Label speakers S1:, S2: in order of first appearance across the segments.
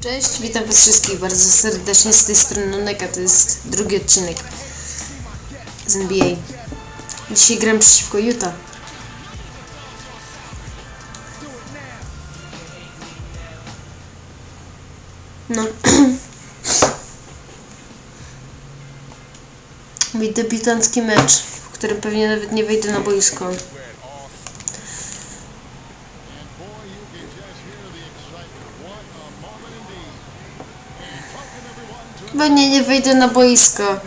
S1: Cześć, witam was wszystkich bardzo serdecznie z tej strony Noneka, to jest drugi odcinek z NBA. Dzisiaj gram przeciwko Utah. No. Mój debiutancki mecz, w którym pewnie nawet nie wejdę na boisko. Pewnie nie wejdę na boisko.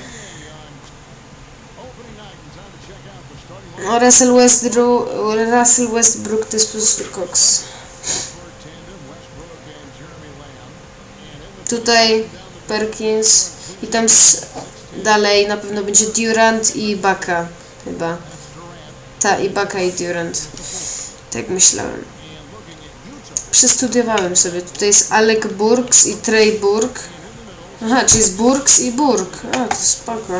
S1: O, Russell Westbrook, Russell Westbrook to jest po prostu koks. Tutaj Perkins i tam dalej na pewno będzie Durant i Baka chyba. Ta, i Baka i Durant. Tak myślałem. Przestudiowałem sobie. Tutaj jest Alec Burks i Trey Burke. Aha, czyli jest Burks i Burk. A, to spoko.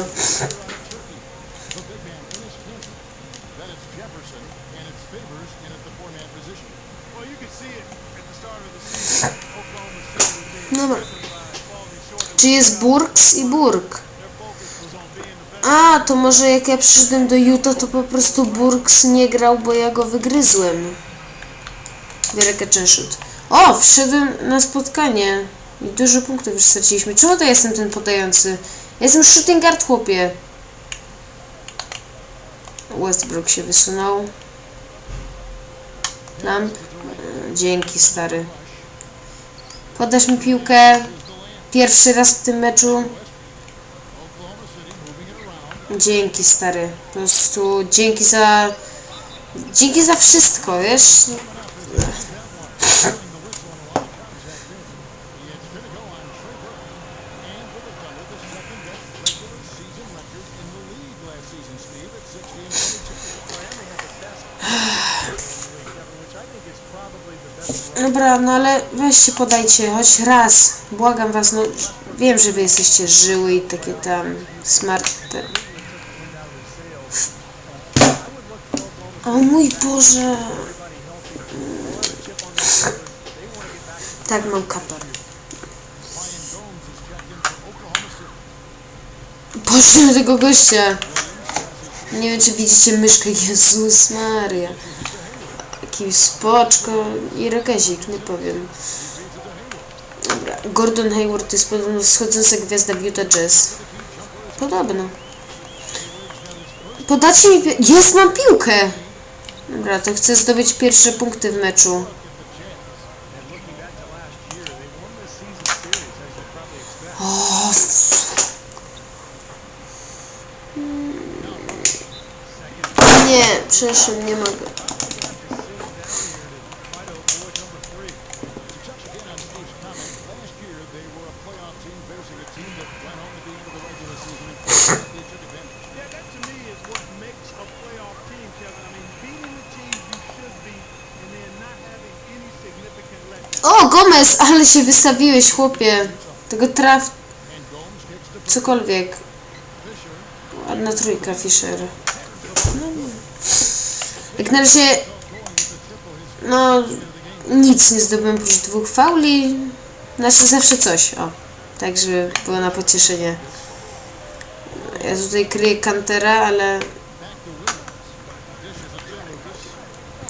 S1: Dobra. Czy jest Burks i Burk? A, to może jak ja przyszedłem do Utah, to po prostu Burks nie grał, bo ja go wygryzłem. And shoot. O, wszedłem na spotkanie. I dużo punktów już straciliśmy. Czemu to jestem ten podający? Jestem shooting guard, chłopie. Westbrook się wysunął. Lamp. E, Dzięki, stary. Podasz mi piłkę. Pierwszy raz w tym meczu. Dzięki, stary. Po prostu dzięki za... Dzięki za wszystko, wiesz? Dobra, no ale weźcie, podajcie, choć raz. Błagam was, no wiem, że wy jesteście żyły i takie tam smart. O mój Boże. Tak, mam kapę. Boże, na tego gościa. Nie wiem, czy widzicie myszkę. Jezus Maria. Jakiś spoczko i rakezik, nie powiem. Dobra. Gordon Hayward to jest podobno wschodząca gwiazda w Utah Jazz. Podobno. Podacie mi Jest, mam piłkę! Dobra, to chcę zdobyć pierwsze punkty w meczu.
S2: Any significant letdown.
S1: O, Gomez, ale się wystawiłeś, chłopie. Tego traf... Cokolwiek. Ładna trójka, Fischer. No, nie. Jak na razie... No... Nic nie zdobyłem oprócz dwóch fauli. Znaczy zawsze coś, o. Tak, żeby było na pocieszenie. Ja tutaj kryję Kantera, ale...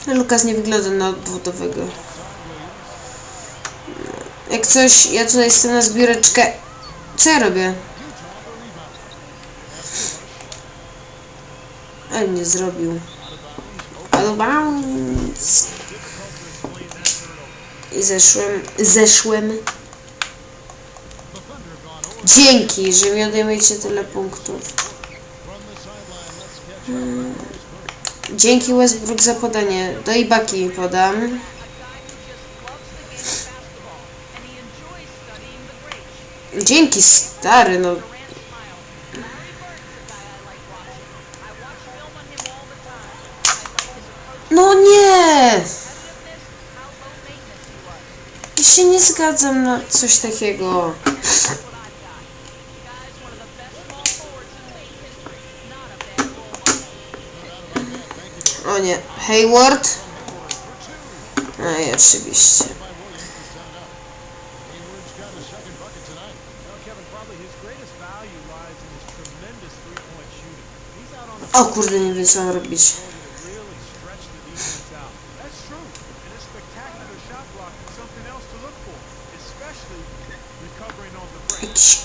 S1: Lukas nie wygląda na odwodowego. Jak coś, ja tutaj jestem na zbióreczkę. Co ja robię? Ale nie zrobił. Bounce. I zeszłem. Zeszłem. Dzięki, że mi odejmujecie tyle punktów. Hmm. Dzięki Westbrook za podanie. Do Ibaki podam. Dzięki stary. No nie! Ja się nie zgadzam na coś takiego. O nie, Hayward. A i oczywiście. O kurde, nie wiem co robić.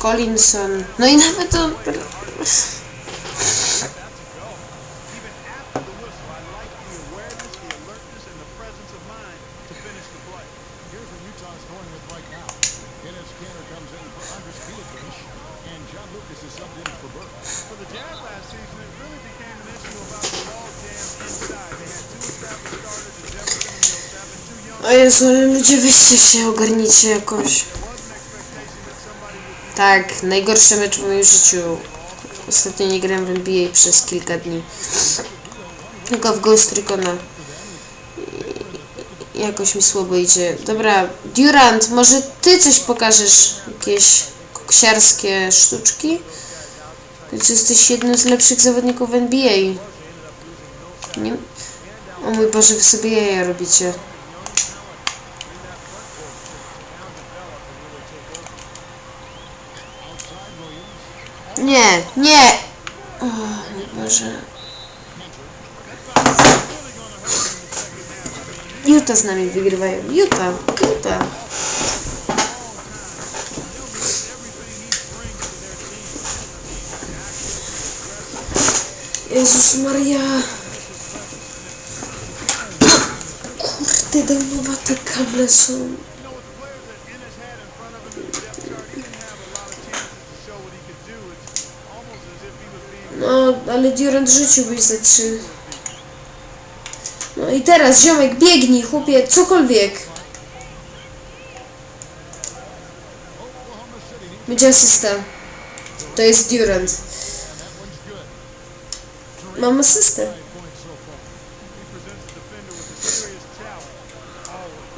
S1: Collinson. No i nawet to... O Jezu, ludzie weźcie się, ogarnijcie jakoś. Tak, najgorszy mecz w moim życiu. Ostatnio nie grałem w NBA przez kilka dni. Tylko w Ghost Recona. Jakoś mi słabo idzie. Dobra, Durant, może ty coś pokażesz? Jakieś koksiarskie sztuczki? Końcu jesteś jednym z lepszych zawodników NBA. Nie? O mój Boże, wy sobie jaja robicie. Nie, nie! O mój Boże. Utah z nami wygrywają. Utah, Utah. Jezus Maria. Kurde, dajmowate kable są. Ale Durant rzuciłbyś ze trzy. No i teraz, ziomek, biegnij, chłopie, cokolwiek. Będzie asysta. To jest Durant. Mam asystę.
S2: he presents the defender with a serious challenge.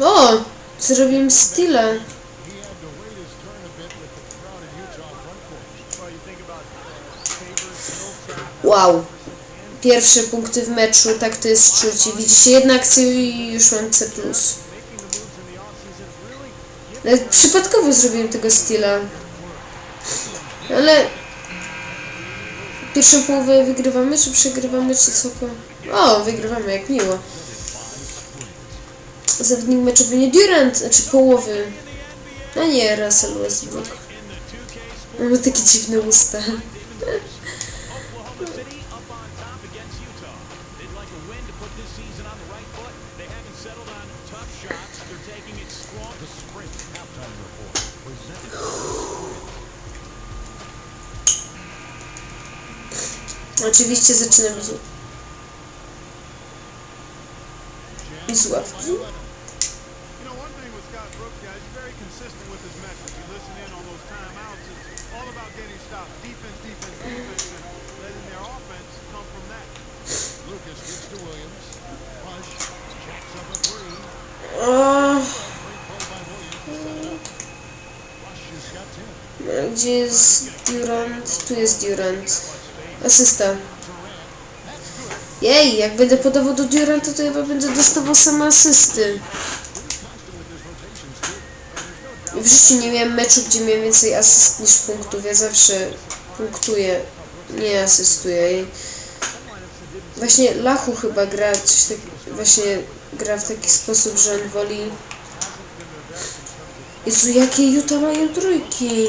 S1: O! Zrobiłem styla.
S3: He had to wait his turn a bit with the crowded Utah front court.
S2: Well, you think about Favors, Millsap,
S1: Wow. Pierwsze punkty w meczu, tak to jest czuć. Widzicie, jedna akcja i już mam C+. Nawet przypadkowo zrobiłem tego styla. Ale... Pierwszą połowę wygrywamy, czy przegrywamy, czy co? O, wygrywamy, jak miło. Zawodnik meczu nie Durant, znaczy połowy. No nie, Russell Westbrook. Mamy takie dziwne usta.
S2: Utah. They'd like a win to put this season on the right foot. They haven't settled on tough shots. They're taking it strong.
S3: The Sprint halftime report presented
S1: Oczywiście zaczynamy z... z ławki.
S2: You know, one thing with Scott Brooks, guys, he's very consistent with his message. You listen in on those timeouts. It's all about getting stops. Defense, defense, defense,
S1: gdzie jest Durant? Tu jest Durant. Asysta. Jej, jak będę podawał do Duranta, to chyba będę dostawał same asysty. W życiu nie miałem meczu, gdzie miałem więcej asyst niż punktów. Ja zawsze punktuję, nie asystuję. Właśnie Lachu chyba gra coś tak, właśnie gra w taki sposób, że on woli... Jezu, jakie Utah mają trójki.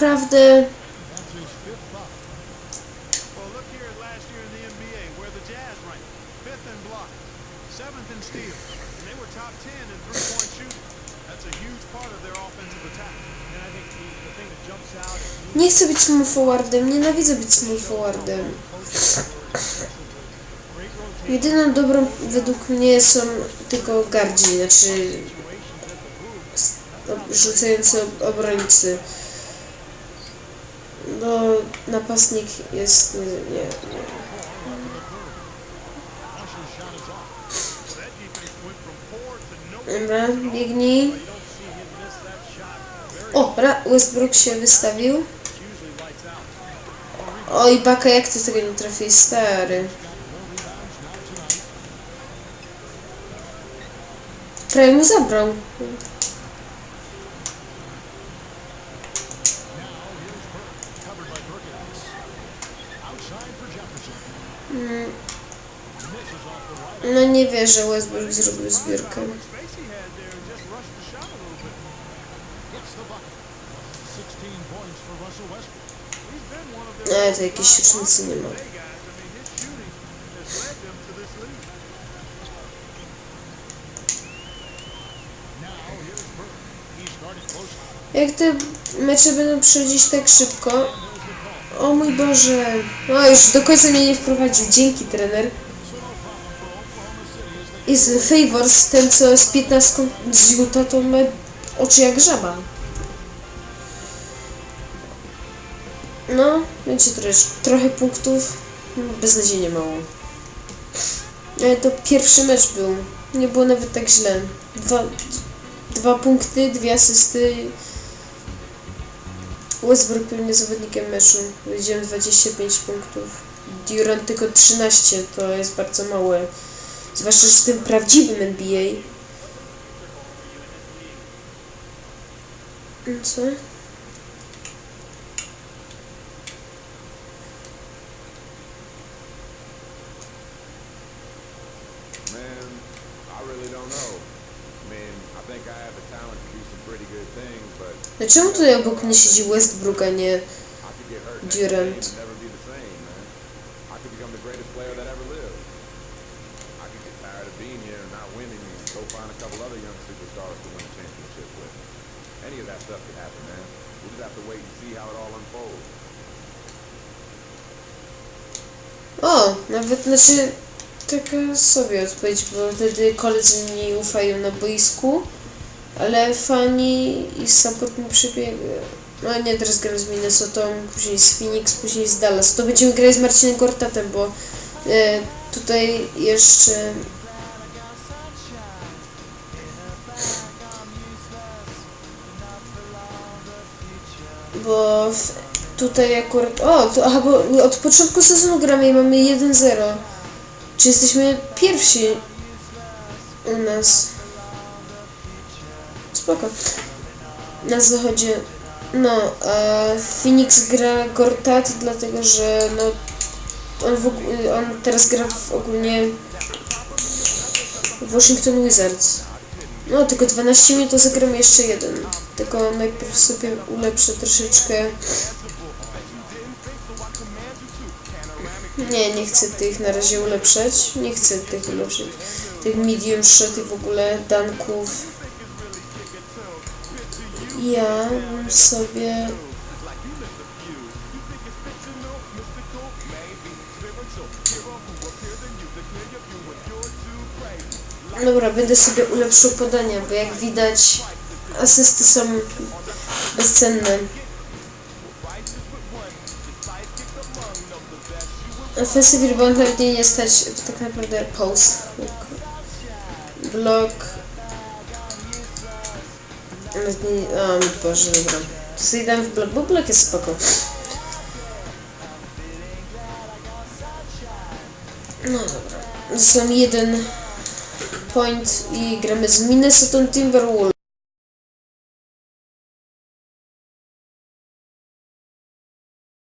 S2: Me
S1: Nie chcę być small forwardem, nienawidzę być small forwardem. Jedyną dobrą według mnie są tylko gardzi, znaczy rzucający ob- obrońcy. Bo napastnik jest... Nie, nie,
S2: no
S1: Dobra, biegnij. O, Westbrook się wystawił. Oj, Baka, jak ty tego nie trafiłeś, stary? Prawie mu zabrał.
S2: Led them to this lead.
S3: Now here's Burke. He's started close.
S1: Jak te mecze będą przechodzić tak szybko... O mój Boże. No już do końca mnie nie wprowadził. Dzięki, trener. I z Favors, ten co z 15 z Utah, to ma oczy jak żaba. No, będzie trochę, trochę punktów. Beznadziejnie mało. Ale to pierwszy mecz był. Nie było nawet tak źle. Dwa, dwa punkty, dwie asysty. Westbrook pewnie zawodnikiem meczu. Powiedziałem 25 punktów. Durant tylko 13, to jest bardzo małe. Zwłaszcza, że w tym prawdziwym NBA. Co?
S4: Good things, but
S1: Dlaczego tutaj obok mnie siedzi Westbrook, a nie... Durant.
S4: game and never be the same, man. I could become the greatest player that ever lived. I could get tired of being here and not winning and go find a couple other young superstars to win a championship with. Any of that stuff could happen, man. We just have to wait and see how it all unfolds.
S1: O, nawet, znaczy... Taka sobie odpowiedź, bo wtedy koledzy nie ufają na boisku, ale fani i support mi przebiegają. No nie, teraz gram z Minnesotą, później z Phoenix, później z Dallas. To będziemy grać z Marcinem Gortatem, bo e, tutaj jeszcze... Bo tutaj akurat... O, to, aha, bo od początku sezonu gramy i mamy 1-0. Czy jesteśmy pierwsi u nas? Spoko. Na zachodzie. No, a Phoenix gra Gortat, dlatego że no on, w, on teraz gra w ogólnie Washington Wizards. No, tylko 12 minut, to zagram jeszcze jeden. Tylko najpierw sobie ulepszę troszeczkę. Nie, nie chcę tych na razie ulepszać. Nie chcę tych ulepszać. Tych medium shot i w ogóle danków. Ja bym sobie... Dobra, będę sobie ulepszył podania, bo jak widać asysty są bezcenne. Offensive rebound nawet mnie nie stać tak naprawdę post. Blok. Nawet nie, o Boże, dobra. Zejdę w blok, bo blok jest spoko. No dobra. Został jeden point i gramy z Minnesota Timberwolves.